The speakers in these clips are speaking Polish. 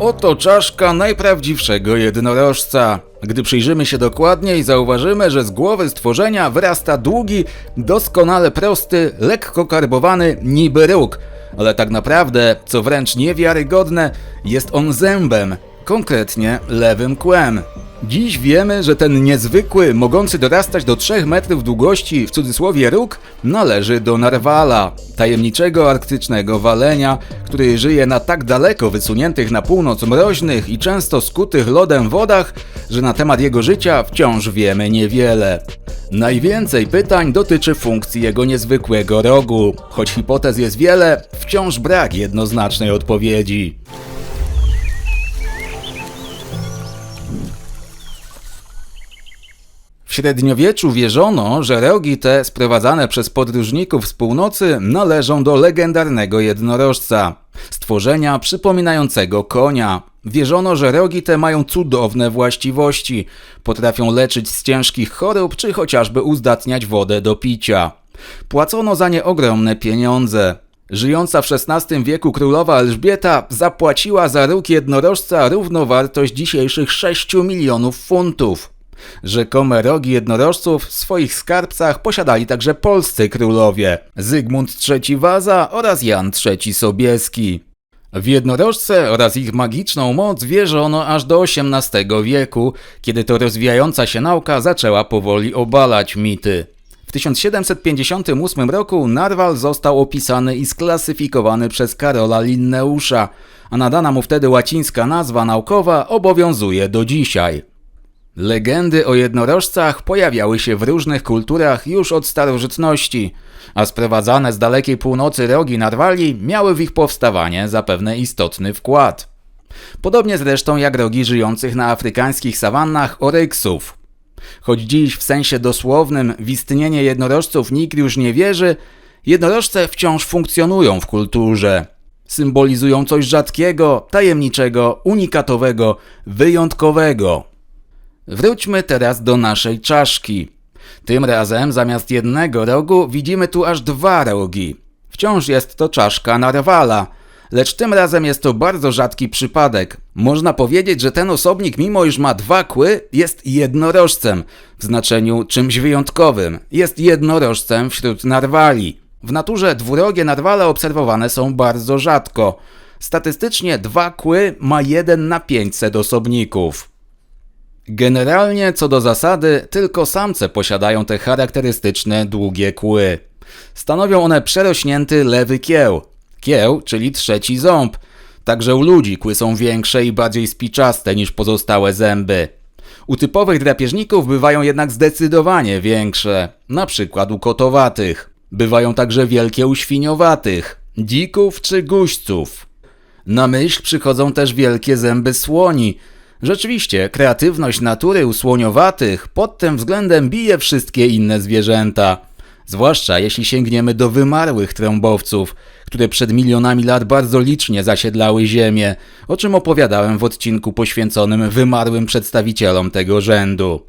Oto czaszka najprawdziwszego jednorożca. Gdy przyjrzymy się dokładniej, zauważymy, że z głowy stworzenia wyrasta długi, doskonale prosty, lekko karbowany niby róg. Ale tak naprawdę, co wręcz niewiarygodne, jest on zębem, konkretnie lewym kłem. Dziś wiemy, że ten niezwykły, mogący dorastać do 3 metrów długości, w cudzysłowie róg, należy do narwala, tajemniczego arktycznego walenia, który żyje na tak daleko wysuniętych na północ mroźnych i często skutych lodem wodach, że na temat jego życia wciąż wiemy niewiele. Najwięcej pytań dotyczy funkcji jego niezwykłego rogu, choć hipotez jest wiele, wciąż brak jednoznacznej odpowiedzi. Średniowieczu wierzono, że rogi te sprowadzane przez podróżników z północy należą do legendarnego jednorożca, stworzenia przypominającego konia. Wierzono, że rogi te mają cudowne właściwości, potrafią leczyć z ciężkich chorób czy chociażby uzdatniać wodę do picia. Płacono za nie ogromne pieniądze. Żyjąca w XVI wieku królowa Elżbieta zapłaciła za róg jednorożca równowartość dzisiejszych 6 milionów funtów. Rzekome rogi jednorożców w swoich skarbcach posiadali także polscy królowie Zygmunt III Waza oraz Jan III Sobieski. W jednorożce oraz ich magiczną moc wierzono aż do XVIII wieku, kiedy to rozwijająca się nauka zaczęła powoli obalać mity. W 1758 roku narwal został opisany i sklasyfikowany przez Karola Linneusza, a nadana mu wtedy łacińska nazwa naukowa obowiązuje do dzisiaj. Legendy o jednorożcach pojawiały się w różnych kulturach już od starożytności, a sprowadzane z dalekiej północy rogi narwali miały w ich powstawanie zapewne istotny wkład. Podobnie zresztą jak rogi żyjących na afrykańskich sawannach oryksów. Choć dziś w sensie dosłownym w istnienie jednorożców nikt już nie wierzy, jednorożce wciąż funkcjonują w kulturze. Symbolizują coś rzadkiego, tajemniczego, unikatowego, wyjątkowego. Wróćmy teraz do naszej czaszki. Tym razem zamiast jednego rogu widzimy tu aż dwa rogi. Wciąż jest to czaszka narwala, lecz tym razem jest to bardzo rzadki przypadek. Można powiedzieć, że ten osobnik, mimo iż ma dwa kły, jest jednorożcem, w znaczeniu czymś wyjątkowym. Jest jednorożcem wśród narwali. W naturze dwurogie narwale obserwowane są bardzo rzadko. Statystycznie dwa kły ma jeden na 500 osobników. Generalnie co do zasady, tylko samce posiadają te charakterystyczne długie kły. Stanowią one przerośnięty lewy kieł. Kieł, czyli trzeci ząb. Także u ludzi kły są większe i bardziej spiczaste niż pozostałe zęby. U typowych drapieżników bywają jednak zdecydowanie większe, na przykład u kotowatych. Bywają także wielkie u świniowatych, dzików czy guźców. Na myśl przychodzą też wielkie zęby słoni, Rzeczywiście, kreatywność natury u słoniowatych pod tym względem bije wszystkie inne zwierzęta. Zwłaszcza jeśli sięgniemy do wymarłych trąbowców, które przed milionami lat bardzo licznie zasiedlały Ziemię, o czym opowiadałem w odcinku poświęconym wymarłym przedstawicielom tego rzędu.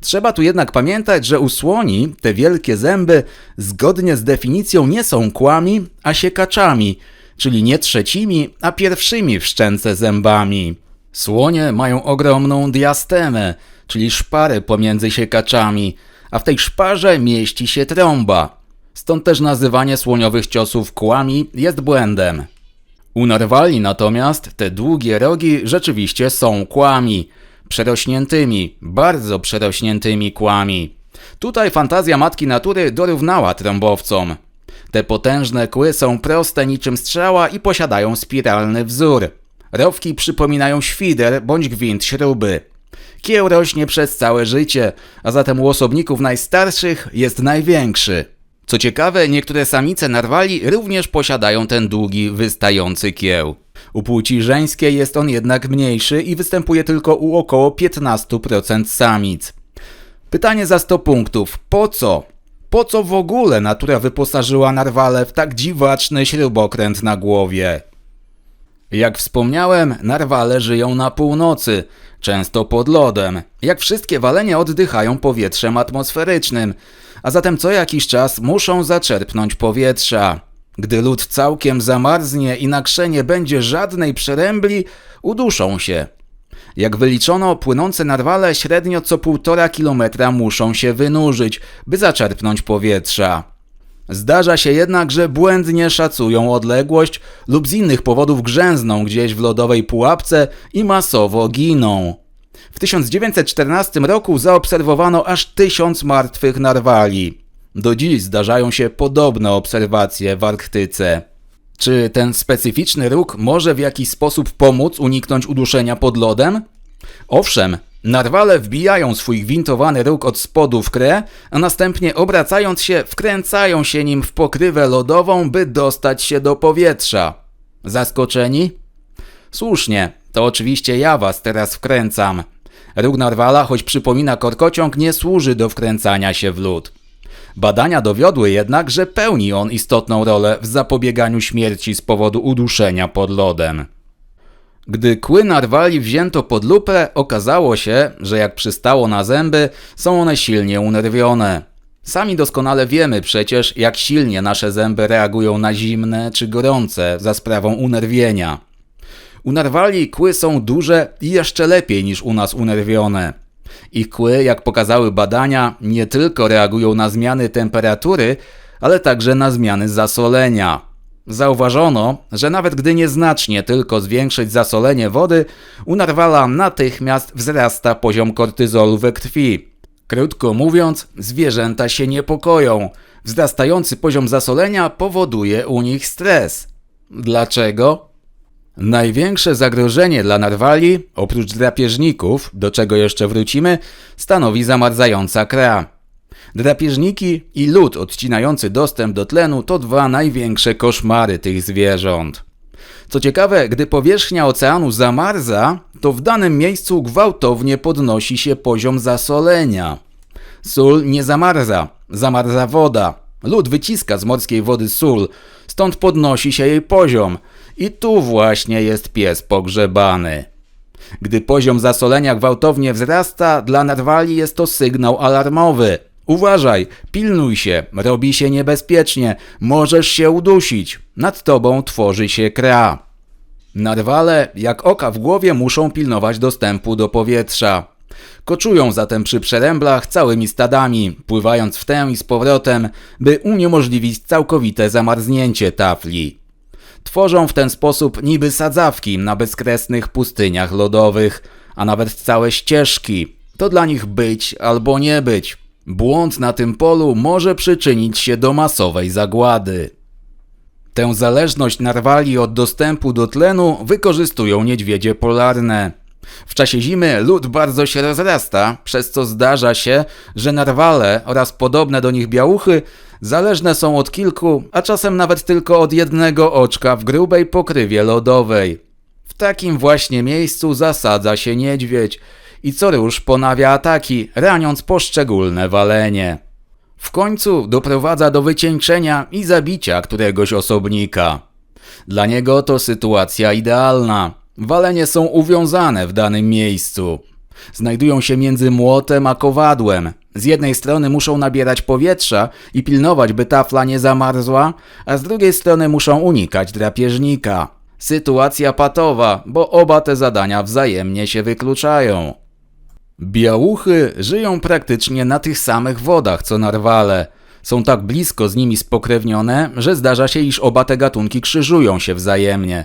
Trzeba tu jednak pamiętać, że u słoni te wielkie zęby zgodnie z definicją nie są kłami, a siekaczami, czyli nie trzecimi, a pierwszymi w szczęce zębami. Słonie mają ogromną diastemę, czyli szparę pomiędzy siekaczami, a w tej szparze mieści się trąba. Stąd też nazywanie słoniowych ciosów kłami jest błędem. U narwali natomiast te długie rogi rzeczywiście są kłami, przerośniętymi, bardzo przerośniętymi kłami. Tutaj fantazja matki natury dorównała trąbowcom. Te potężne kły są proste niczym strzała i posiadają spiralny wzór. Rowki przypominają świder bądź gwint śruby. Kieł rośnie przez całe życie, a zatem u osobników najstarszych jest największy. Co ciekawe, niektóre samice narwali również posiadają ten długi, wystający kieł. U płci żeńskiej jest on jednak mniejszy i występuje tylko u około 15% samic. Pytanie za 100 punktów. Po co? Po co w ogóle natura wyposażyła narwale w tak dziwaczny śrubokręt na głowie? Jak wspomniałem, narwale żyją na północy, często pod lodem. Jak wszystkie walenie oddychają powietrzem atmosferycznym, a zatem co jakiś czas muszą zaczerpnąć powietrza. Gdy lód całkiem zamarznie i na krze nie będzie żadnej przerębli, uduszą się. Jak wyliczono, płynące narwale średnio co półtora kilometra muszą się wynurzyć, by zaczerpnąć powietrza. Zdarza się jednak, że błędnie szacują odległość lub z innych powodów grzęzną gdzieś w lodowej pułapce i masowo giną. W 1914 roku zaobserwowano aż tysiąc martwych narwali. Do dziś zdarzają się podobne obserwacje w Arktyce. Czy ten specyficzny róg może w jakiś sposób pomóc uniknąć uduszenia pod lodem? Owszem, narwale wbijają swój gwintowany róg od spodu w krę, a następnie obracając się wkręcają się nim w pokrywę lodową, by dostać się do powietrza. Zaskoczeni? Słusznie, to oczywiście ja was teraz wkręcam. Róg narwala, choć przypomina korkociąg, nie służy do wkręcania się w lód. Badania dowiodły jednak, że pełni on istotną rolę w zapobieganiu śmierci z powodu uduszenia pod lodem. Gdy kły narwali wzięto pod lupę, okazało się, że jak przystało na zęby, są one silnie unerwione. Sami doskonale wiemy przecież, jak silnie nasze zęby reagują na zimne czy gorące za sprawą unerwienia. U narwali kły są duże i jeszcze lepiej niż u nas unerwione. Ich kły, jak pokazały badania, nie tylko reagują na zmiany temperatury, ale także na zmiany zasolenia. Zauważono, że nawet gdy nieznacznie tylko zwiększyć zasolenie wody, u narwala natychmiast wzrasta poziom kortyzolu we krwi. Krótko mówiąc, zwierzęta się niepokoją. Wzrastający poziom zasolenia powoduje u nich stres. Dlaczego? Największe zagrożenie dla narwali, oprócz drapieżników, do czego jeszcze wrócimy, stanowi zamarzająca kra. Drapieżniki i lód odcinający dostęp do tlenu to dwa największe koszmary tych zwierząt. Co ciekawe, gdy powierzchnia oceanu zamarza, to w danym miejscu gwałtownie podnosi się poziom zasolenia. Sól nie zamarza, zamarza woda. Lód wyciska z morskiej wody sól, stąd podnosi się jej poziom. I tu właśnie jest pies pogrzebany. Gdy poziom zasolenia gwałtownie wzrasta, dla narwali jest to sygnał alarmowy. Uważaj, pilnuj się, robi się niebezpiecznie, możesz się udusić. Nad tobą tworzy się kra. Narwale, jak oka w głowie, muszą pilnować dostępu do powietrza. Koczują zatem przy przeręblach całymi stadami, pływając w tę i z powrotem, by uniemożliwić całkowite zamarznięcie tafli. Tworzą w ten sposób niby sadzawki na bezkresnych pustyniach lodowych, a nawet całe ścieżki. To dla nich być albo nie być. Błąd na tym polu może przyczynić się do masowej zagłady. Tę zależność narwali od dostępu do tlenu wykorzystują niedźwiedzie polarne. W czasie zimy lód bardzo się rozrasta, przez co zdarza się, że narwale oraz podobne do nich białuchy zależne są od kilku, a czasem nawet tylko od jednego oczka w grubej pokrywie lodowej. W takim właśnie miejscu zasadza się niedźwiedź i co rusz ponawia ataki, raniąc poszczególne walenie. W końcu doprowadza do wycieńczenia i zabicia któregoś osobnika. Dla niego to sytuacja idealna. Walenie są uwiązane w danym miejscu. Znajdują się między młotem a kowadłem. Z jednej strony muszą nabierać powietrza i pilnować, by tafla nie zamarzła, a z drugiej strony muszą unikać drapieżnika. Sytuacja patowa, bo oba te zadania wzajemnie się wykluczają. Białuchy żyją praktycznie na tych samych wodach co narwale. Są tak blisko z nimi spokrewnione, że zdarza się, iż oba te gatunki krzyżują się wzajemnie.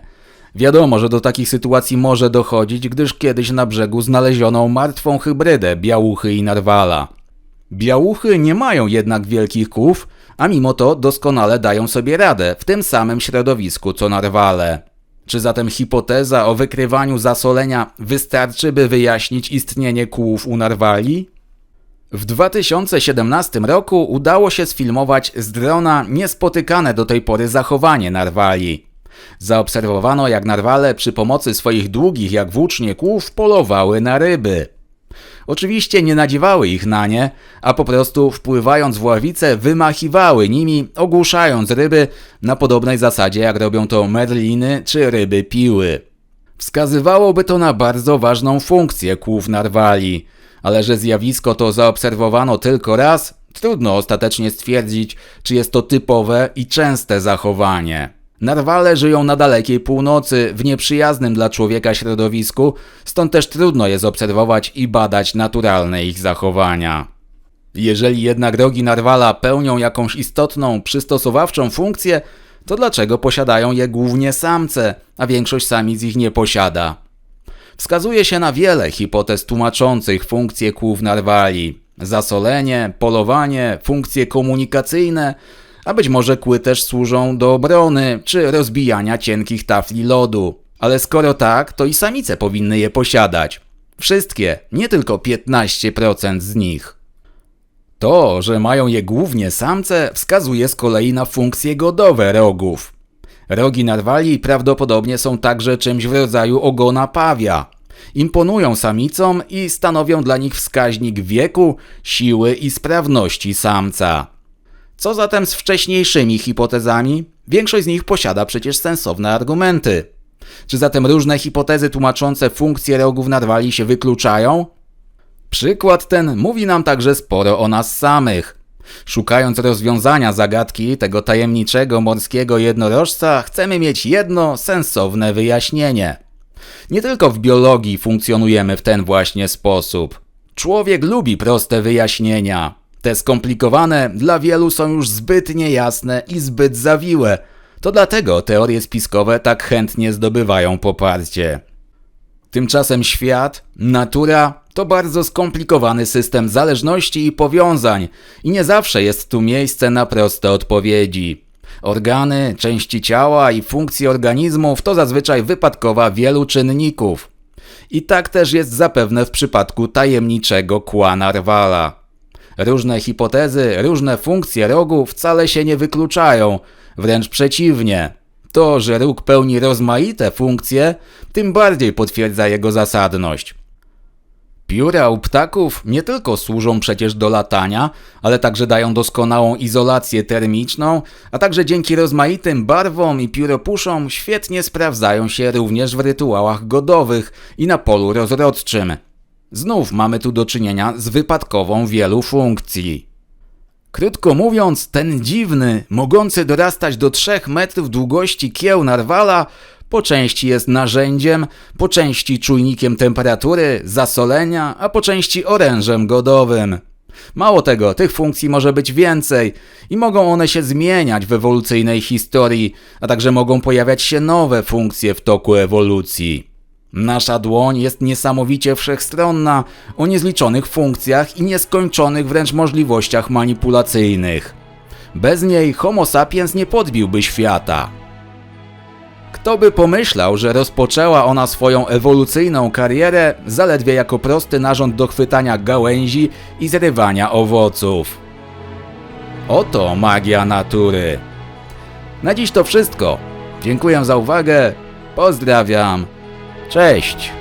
Wiadomo, że do takich sytuacji może dochodzić, gdyż kiedyś na brzegu znaleziono martwą hybrydę białuchy i narwala. Białuchy nie mają jednak wielkich kłów, a mimo to doskonale dają sobie radę w tym samym środowisku co narwale. Czy zatem hipoteza o wykrywaniu zasolenia wystarczy, by wyjaśnić istnienie kłów u narwali? W 2017 roku udało się sfilmować z drona niespotykane do tej pory zachowanie narwali. Zaobserwowano, jak narwale przy pomocy swoich długich jak włócznie kłów polowały na ryby. Oczywiście nie nadziewały ich na nie, a po prostu wpływając w ławice wymachiwały nimi, ogłuszając ryby na podobnej zasadzie jak robią to merliny czy ryby piły. Wskazywałoby to na bardzo ważną funkcję kłów narwali, ale że zjawisko to zaobserwowano tylko raz, Trudno ostatecznie stwierdzić, czy jest to typowe i częste zachowanie. Narwale żyją na dalekiej północy, w nieprzyjaznym dla człowieka środowisku, stąd też trudno je obserwować i badać naturalne ich zachowania. Jeżeli jednak rogi narwala pełnią jakąś istotną, przystosowawczą funkcję, to dlaczego posiadają je głównie samce, a większość samic ich nie posiada? Wskazuje się na wiele hipotez tłumaczących funkcje kłów narwali. Zasolenie, polowanie, funkcje komunikacyjne, a być może kły też służą do obrony czy rozbijania cienkich tafli lodu. Ale skoro tak, to i samice powinny je posiadać. Wszystkie, nie tylko 15% z nich. To, że mają je głównie samce, wskazuje z kolei na funkcje godowe rogów. Rogi narwali prawdopodobnie są także czymś w rodzaju ogona pawia. Imponują samicom i stanowią dla nich wskaźnik wieku, siły i sprawności samca. Co zatem z wcześniejszymi hipotezami? Większość z nich posiada przecież sensowne argumenty. Czy zatem różne hipotezy tłumaczące funkcje rogów narwali się wykluczają? Przykład ten mówi nam także sporo o nas samych. Szukając rozwiązania zagadki tego tajemniczego morskiego jednorożca, chcemy mieć jedno sensowne wyjaśnienie. Nie tylko w biologii funkcjonujemy w ten właśnie sposób. Człowiek lubi proste wyjaśnienia. Te skomplikowane dla wielu są już zbyt niejasne i zbyt zawiłe. To dlatego teorie spiskowe tak chętnie zdobywają poparcie. Tymczasem świat, natura to bardzo skomplikowany system zależności i powiązań i nie zawsze jest tu miejsce na proste odpowiedzi. Organy, części ciała i funkcje organizmów to zazwyczaj wypadkowa wielu czynników. I tak też jest zapewne w przypadku tajemniczego kła narwala. Różne hipotezy, różne funkcje rogu wcale się nie wykluczają, wręcz przeciwnie. To, że róg pełni rozmaite funkcje, tym bardziej potwierdza jego zasadność. Pióra u ptaków nie tylko służą przecież do latania, ale także dają doskonałą izolację termiczną, a także dzięki rozmaitym barwom i pióropuszom świetnie sprawdzają się również w rytuałach godowych i na polu rozrodczym. Znów mamy tu do czynienia z wypadkową wielu funkcji. Krótko mówiąc, ten dziwny, mogący dorastać do 3 metrów długości kieł narwala po części jest narzędziem, po części czujnikiem temperatury, zasolenia, a po części orężem godowym. Mało tego, tych funkcji może być więcej i mogą one się zmieniać w ewolucyjnej historii, a także mogą pojawiać się nowe funkcje w toku ewolucji. Nasza dłoń jest niesamowicie wszechstronna, o niezliczonych funkcjach i nieskończonych wręcz możliwościach manipulacyjnych. Bez niej Homo sapiens nie podbiłby świata. Kto by pomyślał, że rozpoczęła ona swoją ewolucyjną karierę zaledwie jako prosty narząd do chwytania gałęzi i zrywania owoców. Oto magia natury. Na dziś to wszystko. Dziękuję za uwagę. Pozdrawiam. Cześć.